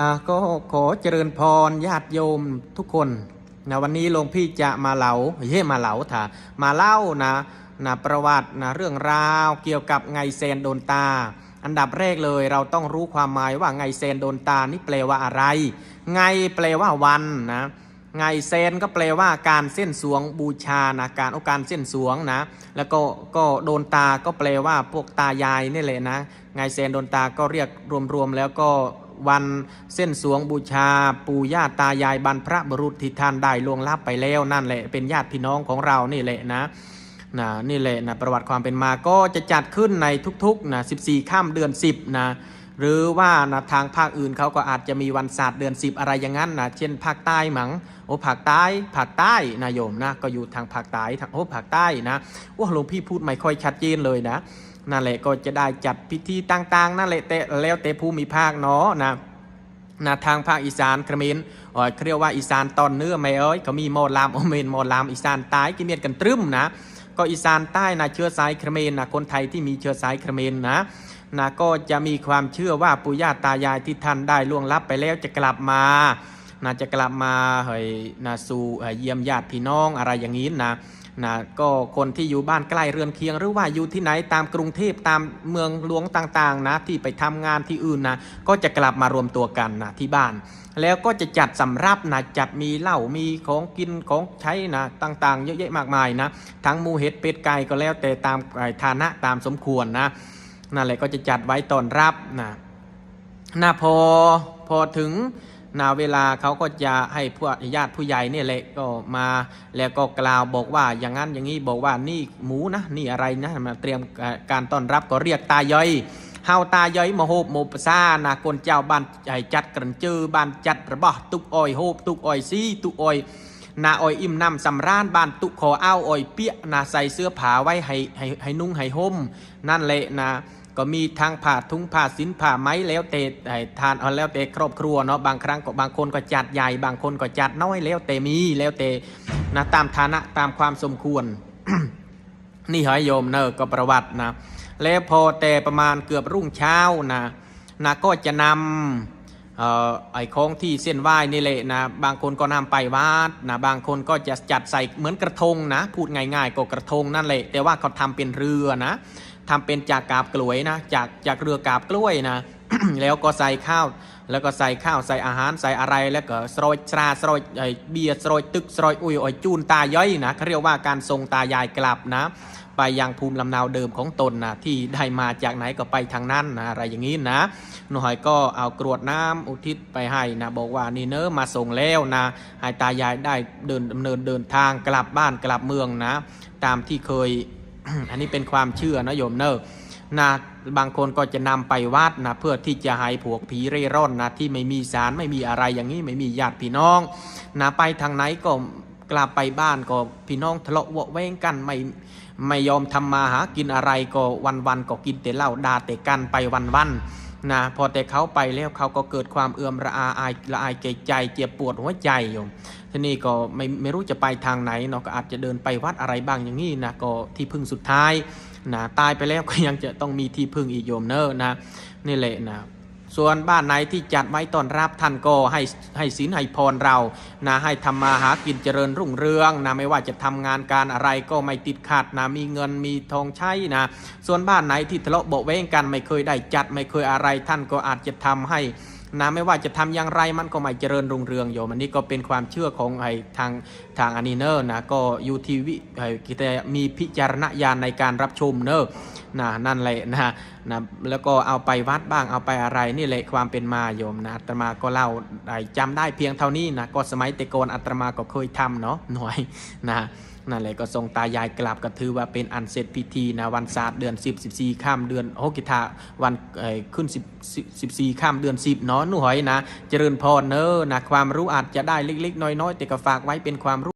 อาก็ขอเจริญพรญาติโยมทุกคนนะวันนี้หลวงพี่จะมาเล่าเฮ้มาเล่าถ่ามาเล่านะนะประวัตินะเรื่องราวเกี่ยวกับไงเซนโดนตา อันดับแรกเลยเราต้องรู้ความหมายว่าไงเซนโดนตานี่แปลว่าอะไร ไงแปลว่าวันนะไงเซนก็แปลว่าการเส้นสวงบูชานะการเอการเส้นสวงนะแล้วก็ก็โดนตาก็แปลว่าพวกตายายนี่แหละนะไงเซนโดนตาก็เรียกรวมๆแล้วก็ วันเส้นสวงบูชา ปู่ย่าตายายบรรพบุรุษที่ท่านได้ล่วงลับไปแล้วนั่นแหละเป็นญาติพี่น้องของเรานี่แหละนะนะนี่แหละนะประวัติความเป็นมาก็จะจัดขึ้นในทุกๆนะ14 ข้ามเดือน 10นะหรือว่านะทางภาคอื่นเขาก็อาจจะมีวันศาสตร์เดือน 10 อะไรอย่างนั้นนะเช่นภาคใต้มังโอ้ภาคใต้ภาคใต้นะโยมนะก็อยู่ทางภาคใต้ทางโอ้ภาคใต้นะโอ้หลวงพี่พูดไม่ค่อยชัดเจนเลยนะ นั่นแหละก็จะได้จัดพิธีต่างๆนั่นแหละแต่แล้วแต่ภูมิภาคเนาะนะนะทางภาคอีสานเขมรอ๋อเรียกว่าอีสานตอนเนื้อไม่เอ้ยเขามีหมอลามโอเมนหมอลามอีสานใต้กิเมียนกันตรึมนะ ก็อีสานใต้นะเชื้อสายเขมรนะคนไทยที่มีเชื้อสายเขมรนะนะก็จะมีความเชื่อว่าปู่ย่าตายายที่ท่านได้ล่วงลับไปแล้วจะกลับมา นะจะกลับมาเฮ้ยนะสู่เอ่อเยี่ยมญาติพี่น้องอะไรอย่างนี้นะนะก็คนที่อยู่บ้านใกล้เรือนเคียง หรือว่าอยู่ที่ไหนตามกรุงเทพตามเมืองหลวงต่างๆนะที่ไปทำงานที่อื่นนะก็จะกลับมารวมตัวกันนะที่บ้าน แล้วก็จะจัดสำรับนะจัดมีเหล้ามีของกินของใช้นะต่างๆ เยอะแยะมากมายนะทั้งหมูเห็ดเป็ดไก่ก็แล้วแต่ตามฐานะตามสมควรนะนั่นแหละก็จะจัดไว้ตอนรับนะนะพอพอถึง นาเวลาเขาก็จะให้พวกญาติผู้ใหญ่เนี่ยแหละก็มาแล้วก็กล่าวบอกว่าอย่างนั้นอย่างนี้บอกว่านี่หมูนะนี่อะไรนะมาเตรียมการต้อนรับก็เรียกตาย่อยเฮาตาย่อยมาโฮบโมปซานะคนเจ้าบ้านใหญ่จัดกระเจือบ้านจัดระบะตุกอ้อยโฮบตุกอ้อยซีตุกอ้อยนาอ้อยอิ่มน้ำสำราญบ้านตุกขออ้าวอ้อยเปียนาใส่เสื้อผ้าไว้ให้ให้ให้นุ่งให้ห่มนั่นแหละนะ ก็มีทางผ่าทุงผ่าสินผ่าไม้แล้วแต่ทานเอาแล้วแต่ครอบครัวเนาะบางครั้งก็บางคนก็จัดใหญ่ บางคนก็จัดน้อยแล้วแต่มีแล้วแต่นะตามฐานะตามความสมควร นี่หอยโยมเนอะก็ประวัตินะ แล้วพอแต่ประมาณเกือบรุ่งเช้านะนะก็จะนำออไอ้ของที่เส้นไหว้นี่แหละนะบางคนก็นำไปวัดนะบางคนก็จะจัดใส่เหมือนกระทงนะ พูดง่ายๆก็กระทงนั่นแหละ แต่ว่าเขาทำเป็นเรือนะ ทำเป็นจากกาบกล้วยนะจากจากเรือกาบกล้วยนะแล้วก็ใส่ข้าว แล้วก็ใส่ข้าวใส่อาหารใส่อะไรแล้วก็สโรยตราสโรยไอ้เบียร์สโรยตึกสโรยอุยอ้อยจูนตาย้อยนะเขาเรียกว่าการทรงตายายกลับนะ ไปยังภูมิลำเนาเดิมของตนนะที่ได้มาจากไหนก็ไปทางนั้นนะอะไรอย่างนี้นะหน่อยก็เอากรวดน้ำอุทิศไปให้นะบอกว่านี่เนอะมาส่งแล้วนะให้ตายายได้เดินดำเนินเดินทางกลับบ้านกลับเมืองนะ ตามที่เคย อันนี้เป็นความเชื่อนะโยมเนอะนะบางคนก็จะนำไปวัดนะเพื่อที่จะให้พวกผีเร่ร่อนนะที่ไม่มีสารไม่มีอะไรอย่างนี้ไม่มีญาติพี่น้องนะไปทางไหนก็กลับไปบ้านก็พี่น้องทะเลาะวะแวงกันไม่ไม่ยอมทำมาหากินอะไรก็วันวันก็กินแต่เหล้าด่าแต่กันไปวันวัน นะพอแต่เขาไปแล้วเขาก็เกิดความเอื่อมระอาอายละอายเกยใจเจ็บปวดหัวใจโยมทีนี้ก็ไม่ไม่รู้จะไปทางไหนเนาะก็อาจจะเดินไปวัดอะไรบ้างอย่างนี้นะก็ที่พึ่งสุดท้ายนะตายไปแล้วก็ยังจะต้องมีที่พึ่งอีกโยมเนอนะนี่แหละนะ ส่วนบ้านไหนที่จัดไว้ต้อนรับท่านก็ให้ให้ศีลให้พรเรานะให้ทำมาหากินเจริญรุ่งเรืองนะไม่ว่าจะทำงานการอะไรก็ไม่ติดขัดนะมีเงินมีทองใช้นะส่วนบ้านไหนที่ทะเลาะเบาแว้งกันไม่เคยได้จัดไม่เคยอะไรท่านก็อาจจะทำให้ นะไม่ว่าจะทำอย่างไรมันก็ไม่เจริญรุ่งเรืองโยมอันนี้ก็เป็นความเชื่อของไอ้ทางทางอันนี้เนอร์นะก็อยู่ที่วิไอ้กิตมีพิจารณญาณในการรับชมเนอร์นะนั่นแหละนะนะแล้วก็เอาไปวัดบ้างเอาไปอะไรนี่แหละความเป็นมาโยมนะอาตมาก็เล่าได้จำได้เพียงเท่านี้นะก็สมัยแต่ก่อนอาตมาก็เคยทำเนาะหน่อยนะ นั่นแหละก็ทรงตายายกลับก็ถือว่าเป็นอันเสร็จพิธีนะวันศาสตร์เดือน 10 14ข้ามเดือนโอกิทาวันขึ้น10 14ข้ามเดือน 10เนาะหนูหอยนะ เจริญพรเนอนะความรู้อาจจะได้เล็กๆ น้อยๆ แต่ก็ฝากไว้เป็นความรู้